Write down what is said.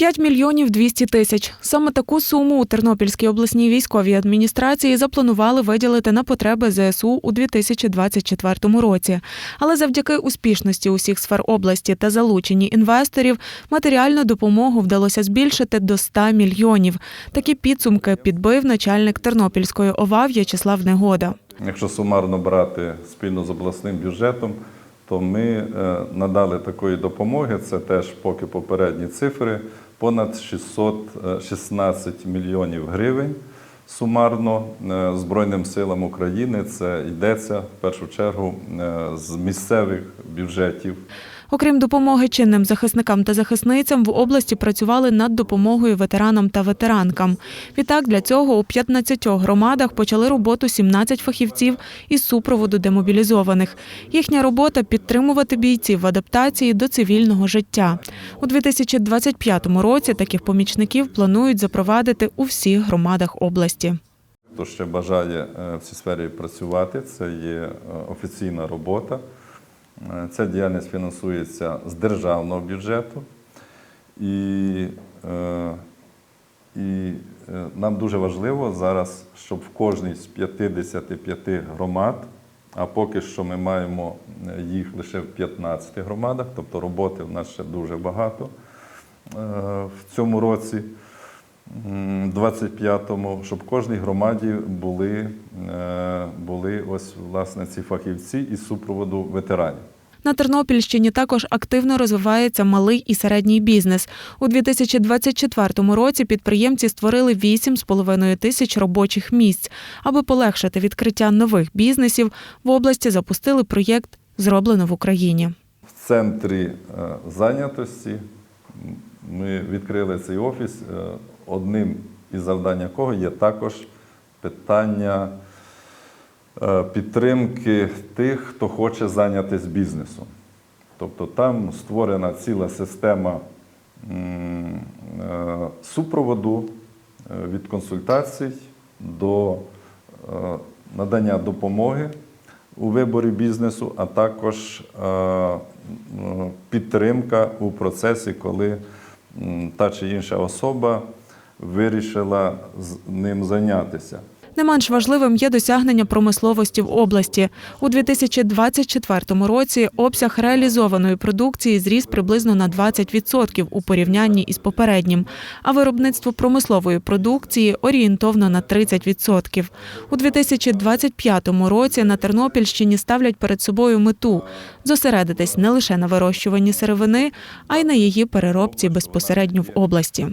5 мільйонів 200 тисяч. Саме таку суму у Тернопільській обласній військовій адміністрації запланували виділити на потреби ЗСУ у 2024 році. Але завдяки успішності усіх сфер області та залученні інвесторів матеріальну допомогу вдалося збільшити до 100 мільйонів. Такі підсумки підбив начальник Тернопільської ОВА В'ячеслав Негода. Якщо сумарно брати спільно з обласним бюджетом, то ми е, надали такої допомоги, це теж поки попередні цифри, понад 616 мільйонів гривень сумарно е, Збройним силам України. Це йдеться в першу чергу е, з місцевих бюджетів. Окрім допомоги чинним захисникам та захисницям, в області працювали над допомогою ветеранам та ветеранкам. Відтак для цього у 15 громадах почали роботу 17 фахівців із супроводу демобілізованих. Їхня робота підтримувати бійців в адаптації до цивільного життя. У 2025 році таких помічників планують запровадити у всіх громадах області. Хто ще бажає е, в цій сфері працювати, це є е, офіційна робота. Е, Ця діяльність фінансується з державного бюджету. І, е, і е, нам дуже важливо зараз, щоб в кожній з 55 громад, а поки що ми маємо їх лише в 15 громадах, тобто роботи в нас ще дуже багато в цьому році. М, 25-му, щоб в кожній громаді були, е, були ось власне ці фахівці із супроводу ветеранів. На Тернопільщині також активно розвивається малий і середній бізнес. У 2024 році підприємці створили 8,5 тисяч робочих місць. Аби полегшити відкриття нових бізнесів, в області запустили проєкт Зроблено в Україні. В центрі е, зайнятості ми відкрили цей офіс, е, одним із завдань якого є також питання е, підтримки тих, хто хоче зайнятися бізнесом. Тобто там створена ціла система е, супроводу від консультацій до надання допомоги у виборі бізнесу, а також підтримка у процесі, коли та чи інша особа вирішила з ним зайнятися. Не менш важливим є досягнення промисловості в області. У 2024 році обсяг реалізованої продукції зріс приблизно на 20% у порівнянні із попереднім, а виробництво промислової продукції орієнтовно на 30%. У 2025 році на Тернопільщині ставлять перед собою мету зосередитись не лише на вирощуванні сировини, а й на її переробці безпосередньо в області.